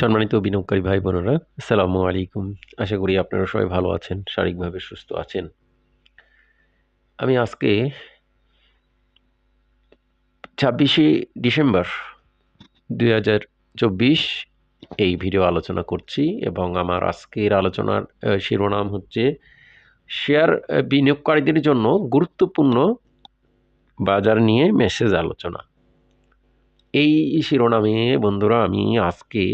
সম্মানিত বিনিয়োগকারী ভাই বোনেরা, আসসালামু আলাইকুম। আশা করি আপনারা সবাই ভালো আছেন, শারীরিকভাবে সুস্থ আছেন। আমি আজকে ছাব্বিশে ডিসেম্বর দুই হাজার চব্বিশ এই ভিডিও আলোচনা করছি এবং আমার আজকের আলোচনার শিরোনাম হচ্ছে শেয়ার বিনিয়োগকারীদের জন্য গুরুত্বপূর্ণ বাজার নিয়ে মেসেজ আলোচনা। এই শিরোনামে বন্ধুরা, আমি আজকে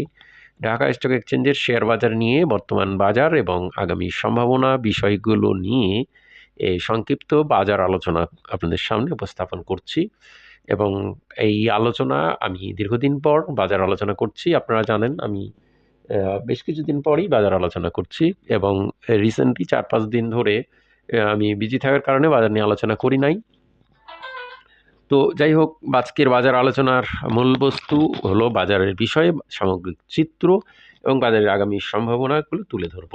ঢাকা স্টক এক্সচেঞ্জের শেয়ার বাজার নিয়ে বর্তমান বাজার এবং আগামী সম্ভাবনা বিষয়গুলো নিয়ে এই সংক্ষিপ্ত বাজার আলোচনা আপনাদের সামনে উপস্থাপন করছি এবং এই আলোচনা আমি দীর্ঘদিন পর বাজার আলোচনা করছি। আপনারা জানেন আমি বেশ কিছুদিন পরই বাজার আলোচনা করছি এবং রিসেন্টলি চার পাঁচ দিন ধরে আমি বিজি থাকার কারণে বাজার নিয়ে আলোচনা করি নাই। তো যাই হোক, আজকের বাজার আলোচনার মূল বস্তু হলো বাজারের বিষয়ে সামগ্রিক চিত্র এবং বাজারের আগামী সম্ভাবনাগুলো তুলে ধরব।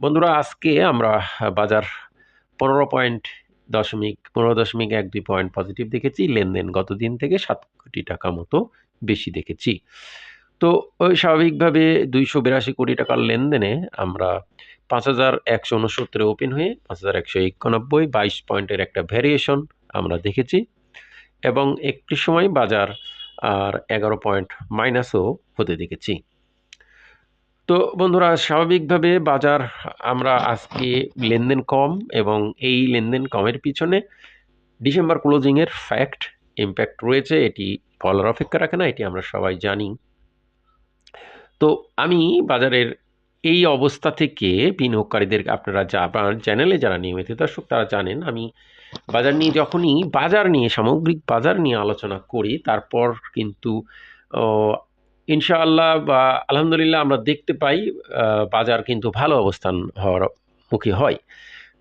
বন্ধুরা, আজকে আমরা বাজার পনেরো পয়েন্ট দশমিক, পনেরো দশমিক এক দুই পয়েন্ট পজিটিভ দেখেছি। লেনদেন গত দিন থেকে সাত কোটি টাকা মতো বেশি দেখেছি। তো ওই স্বাভাবিকভাবে দুইশো বিরাশি কোটি টাকার লেনদেনে আমরা পাঁচ হাজার একশো উনসত্তরে ওপেন হয়ে পাঁচ হাজার একশো একানব্বই, বাইশ পয়েন্টের একটা ভ্যারিয়েশন আমরা দেখেছি। এবং একটি সময় বাজার আর এগারো পয়েন্ট মাইনাসও হতে দেখেছি। তো বন্ধুরা, স্বাভাবিকভাবে বাজার আমরা আজকে লেনদেন কম এবং এই লেনদেন কমের পিছনে ডিসেম্বর ক্লোজিংয়ের ফ্যাক্ট ইম্প্যাক্ট রয়েছে, এটি বলার অপেক্ষা রাখে না, এটি আমরা সবাই জানি। তো আমি বাজারের এই অবস্থা থেকে বিনিয়োগকারীদের আপনারা যা আপনার চ্যানেলে যারা নিয়মিত দর্শক, তারা জানেন আমি বাজার নিয়ে যখনই বাজার নিয়ে, সামগ্রিক বাজার নিয়ে আলোচনা করি, তারপর কিন্তু ইনশাআল্লাহ বা আলহামদুলিল্লাহ আমরা দেখতে পাই বাজার কিন্তু ভালো অবস্থান হওয়ার মুখী হয়।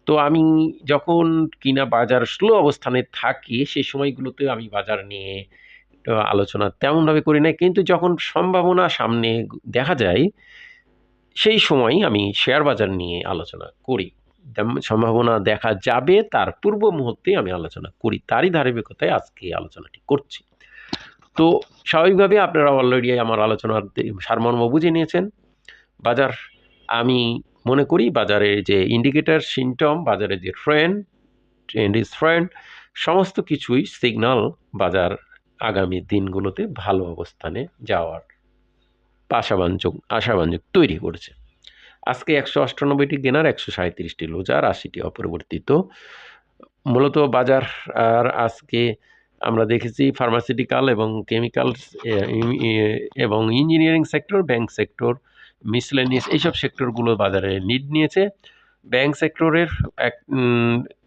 তো আমি যখন কিনা বাজার স্লো অবস্থানে থাকি, সেই সময়গুলোতে আমি বাজার নিয়ে আলোচনা তেমনভাবে করি না কিন্তু যখন সম্ভাবনা সামনে দেখা যায় সেই সময় আমি শেয়ার বাজার নিয়ে আলোচনা করি। সম্ভাবনা দেখা যাবে, তার পূর্ব মুহূর্তে আমি আলোচনা করি। তারই ধারাবাহিকতায় আজকে আলোচনাটি করছি। তো স্বাভাবিকভাবে আপনারা অলরেডি আমার আলোচনার সারমর্ম বুঝে নিয়েছেন। বাজার আমি মনে করি বাজারের যে ইন্ডিকেটার সিমটম বাজারের যে ট্রেন্ড ট্রেন্ড ইজ ফ্রেন্ড সমস্ত কিছুই সিগন্যাল বাজার আগামী দিনগুলোতে ভালো অবস্থানে যাওয়ার আশাবাঞ্জক আশাবাঞ্জক তৈরি করেছে। আজকে একশো অষ্টানব্বইটি গেনার, একশো সাঁত্রিশটি লোজার, আশিটি অপরিবর্তিত। মূলত বাজার, আর আজকে আমরা দেখেছি ফার্মাসিউটিক্যাল এবং কেমিক্যালস এবং engineering sector, bank sector, miscellaneous, এইসব সেক্টরগুলো বাজারে নিড নিয়েছে। ব্যাংক সেক্টরের এক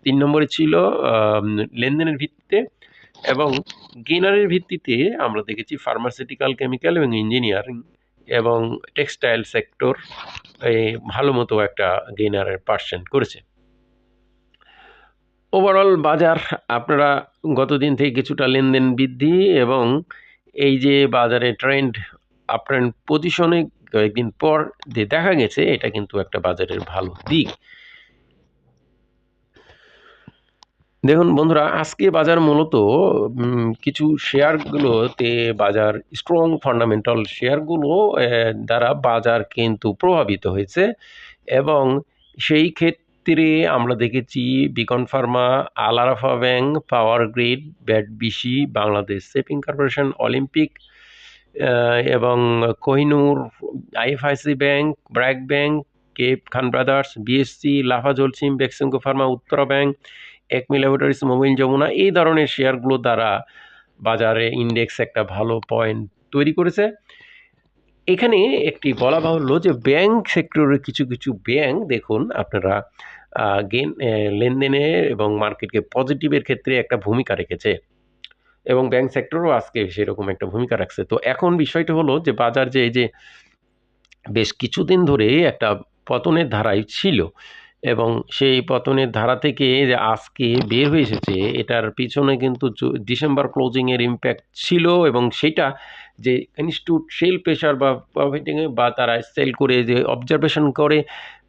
তিন নম্বরে ছিল লেনদেনের ভিত্তিতে এবং গেনারের ভিত্তিতে আমরা দেখেছি ফার্মাসিউটিক্যাল, কেমিক্যাল এবং ইঞ্জিনিয়ারিং এবং টেক্সটাইল সেক্টর এই ভালো মতো একটা গেইনারের পার্সেন্ট করেছে। ওভারঅল বাজার, আপনারা গতদিন থেকে কিছুটা লেনদেন বৃদ্ধি এবং এই যে বাজারে ট্রেন্ড আপনার পজিশনে কয়েকদিন পর দেখা গেছে, এটা কিন্তু একটা বাজারের ভালো দিক। দেখুন বন্ধুরা, আজকে বাজার মূলত কিছু শেয়ারগুলোতে বাজার স্ট্রং ফান্ডামেন্টাল শেয়ারগুলো দ্বারা বাজার কিন্তু প্রভাবিত হয়েছে এবং সেই ক্ষেত্রে আমরা দেখেছি Beacon pharma Alarafah bank power grid BAT BC Bangladesh shipping corporation Olympic এবং Kohinoor IFIC bank BRAC bank Cape Khan brothers BSC Lafarge Holcim Beximco pharma Uttara bank ACME laboratories Mobil Jamuna, এই ধরনের শেয়ারগুলো দ্বারা বাজারে index একটা ভালো point তৈরি করেছে। এখানে একটি বলা বাহুল্য যে ব্যাংক সেক্টরের কিছু কিছু ব্যাংক দেখুন আপনারা গেন লেনদেনে এবং মার্কেটকে পজিটিভের ক্ষেত্রে একটা ভূমিকা রেখেছে এবং ব্যাংক সেক্টরও আজকে সেরকম একটা ভূমিকা রাখছে। তো এখন বিষয়টা হলো যে বাজার যে, এই যে বেশ কিছুদিন ধরে একটা পতনের ধারায় ছিল। এবং সেই পতনের ধারা থেকে যে আজকে বের হয়ে এসেছে, এটার পিছনে কিন্তু ডিসেম্বর ক্লোজিংয়ের ইম্প্যাক্ট ছিল এবং সেটা যে ইনস্টিটিউট সেল প্রেশার বা প্রফিটিংয়ে বা তারা সেল করে যে অবজারভেশন করে,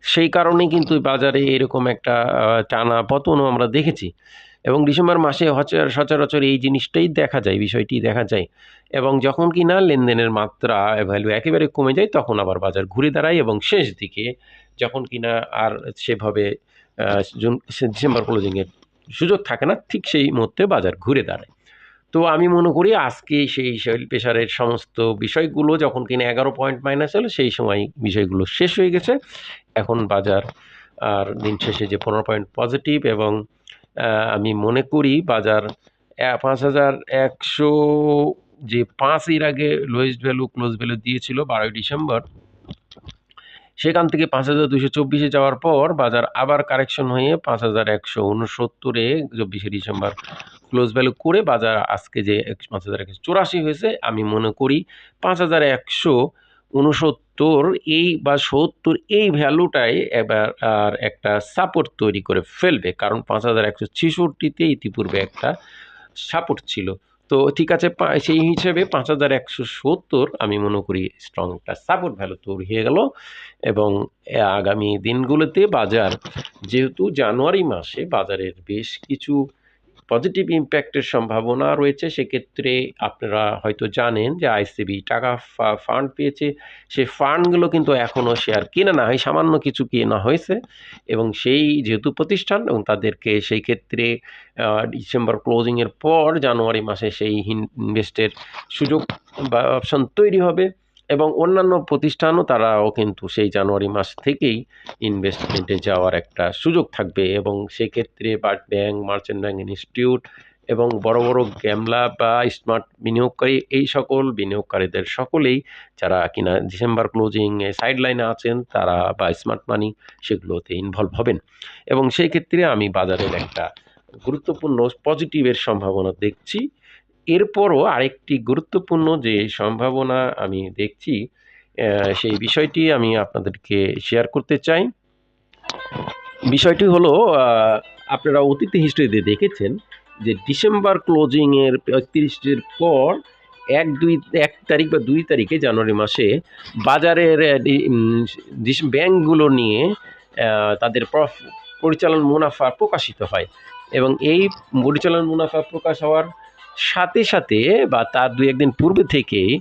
সেই কারণে কিন্তু বাজারে এরকম একটা টানা পতনও আমরা দেখেছি। এবং ডিসেম্বর মাসে সচরাচর এই জিনিসটাই দেখা যায়, বিষয়টি দেখা যায়। এবং যখন কি না লেনদেনের মাত্রা ভ্যালু একেবারে কমে যায়, তখন আবার বাজার ঘুরে দাঁড়ায় এবং শেষ দিকে যখন কিনা আর সেভাবে ডিসেম্বর ক্লোজিংয়ের সুযোগ থাকে না, ঠিক সেই মুহূর্তে বাজার ঘুরে দাঁড়ায়। তো আমি মনে করি আজকে সেই শৈল পেশারের সমস্ত বিষয়গুলো যখন কিনা এগারো পয়েন্ট মাইনাস হলো, সেই সময় বিষয়গুলো শেষ হয়ে গেছে। এখন বাজার আর দিন শেষে যে পনেরো পয়েন্ট পজিটিভ এবং আমি মনে করি বাজার পাঁচ হাজার একশো যে পাঁচ এর আগে লোয়েস্ট ভ্যালু ক্লোজ ভ্যালু দিয়েছিল বারোই ডিসেম্বর সেখান থেকে পাঁচ হাজার দুশো চব্বিশে যাওয়ার পর বাজার আবার কারেকশন হয়ে পাঁচ হাজার একশো উনসত্তরে চব্বিশে ডিসেম্বর, ক্লোজ ভ্যালু করে বাজার আজকে যে পাঁচ হাজার একশো চুরাশি হয়েছে, আমি মনে করি পাঁচ হাজার একশো উনসত্তর এই বা সত্তর এই ভ্যালুটাই এবার আর একটা সাপোর্ট তৈরি করে ফেলবে, কারণ পাঁচ হাজার একশো ছেষট্টিতে ইতিপূর্বে একটা সাপোর্ট ছিল। তো ঠিক আছে সেই হিসেবে পাঁচ হাজার একশো সত্তর আমি মনে করি স্ট্রং একটা সাপোর্ট ভ্যালু তৈরি হয়ে গেল এবং আগামী দিনগুলোতে বাজার, যেহেতু জানুয়ারি মাসে বাজারের বেশ কিছু পজিটিভ ইম্প্যাক্টের সম্ভাবনা রয়েছে, সেক্ষেত্রে আপনারা হয়তো জানেন যে আইসিবি টাকা ফান্ড পেয়েছে। সেই ফান্ডগুলো কিন্তু এখনও শেয়ার কেনা না হয়, সামান্য কিছু কেনা হয়েছে এবং সেই যেহেতু প্রতিষ্ঠান এবং তাদেরকে সেই ক্ষেত্রে ডিসেম্বর ক্লোজিংয়ের পর জানুয়ারি মাসে সেই ইনভেস্টের সুযোগ বা অপশন তৈরি হবে। এবং অন্যান্য প্রতিষ্ঠানও তারাও কিন্তু সেই জানুয়ারি মাস থেকেই ইনভেস্টমেন্টে যাওয়ার একটা সুযোগ থাকবে এবং সেক্ষেত্রে বার্ড ব্যাংক মার্চেন্ট ব্যাংক ইনস্টিটিউট এবং বড় বড় গ্যামলা বা স্মার্ট বিনিয়োগকারী এই সকল বিনিয়োগকারীদের সকলেই যারা কিনা ডিসেম্বর ক্লোজিং সাইড লাইনে আছেন তারা বা স্মার্ট মানি সেগুলোতে ইনভলভ হবেন। এবং সেই ক্ষেত্রে আমি বাজারের একটা গুরুত্বপূর্ণ পজিটিভের সম্ভাবনা দেখছি। এরপরও আরেকটি গুরুত্বপূর্ণ যে সম্ভাবনা আমি দেখছি সেই বিষয়টি আমি আপনাদেরকে শেয়ার করতে চাই। বিষয়টি হলো আপনারা অতীতে হিস্ট্রিতে দেখেছেন যে ডিসেম্বর ক্লোজিংয়ের পঁয়ত্রিশের পর এক দুই, এক তারিখ বা দুই তারিখে জানুয়ারি মাসে বাজারের ব্যাংকগুলো নিয়ে তাদের পরিচালন মুনাফা প্রকাশিত হয়। এবং এই পরিচালন মুনাফা প্রকাশ হওয়ার সাথে সাথে বা তার দুই একদিন পূর্বে থেকেই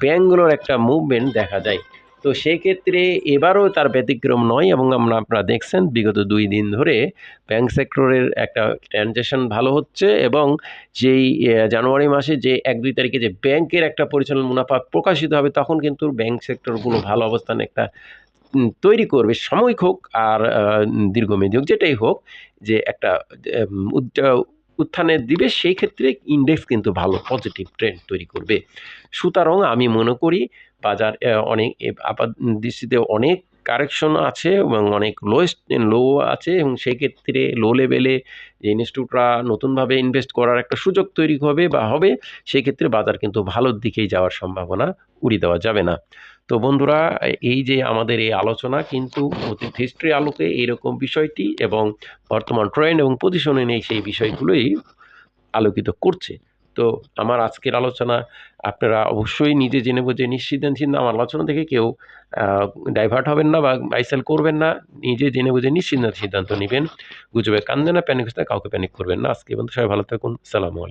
ব্যাংকগুলোর একটা মুভমেন্ট দেখা যায়। তো সেক্ষেত্রে এবারও তার ব্যতিক্রম নয় এবং আমরা, আপনারা দেখছেন, বিগত দুই দিন ধরে ব্যাংক সেক্টরের একটা ট্রানজ্যাকশন ভালো হচ্ছে এবং যেই জানুয়ারি মাসে যে এক, দুই তারিখে যে ব্যাংকের একটা পরিচালন মুনাফা প্রকাশিত হবে, তখন কিন্তু ব্যাংক সেক্টরগুলো ভালো অবস্থান একটা তৈরি করবে। সাময়িক হোক আর দীর্ঘমেয়াদী হোক, যেটাই হোক, যে একটা উত্থানে দিবে, সেই ক্ষেত্রে ইন্ডেক্স কিন্তু ভালো পজিটিভ ট্রেন্ড তৈরি করবে। সুতরাং আমি মনে করি বাজার অনেক আপাত দৃষ্টিতে অনেক কারেকশন আছে এবং অনেক লোয়েস্ট লো আছে এবং সেই ক্ষেত্রে লো লেভেলে যে ইনস্টিটিউটরা নতুনভাবে ইনভেস্ট করার একটা সুযোগ তৈরি হবে বা হবে, সেই ক্ষেত্রে বাজার কিন্তু ভালোর দিকেই যাওয়ার সম্ভাবনা উড়িয়ে দেওয়া যাবে না। তো বন্ধুরা, এই যে আমাদের এই আলোচনা কিন্তু অতীত হিস্ট্রি আলোকে এইরকম বিষয়টি এবং বর্তমান ট্রেন্ড এবং পজিশনে নেই সেই বিষয়গুলোই আলোকিত করছে। তো আমার আজকের আলোচনা, আপনারা অবশ্যই নিজে জেনে বুঝে নিশ্চিন্ত আমার আলোচনা থেকে কেউ ডাইভার্ট হবেন না বা বাইসেল করবেন না। নিজে জেনে বুঝে নিশ্চিন্ত সিদ্ধান্ত নেবেন। গুজবে কান্দে না প্যানিক কাউকে প্যানিক করবেন না। আজকে বন্ধু সবাই ভালো থাকুন। সালামু আলাইকুম।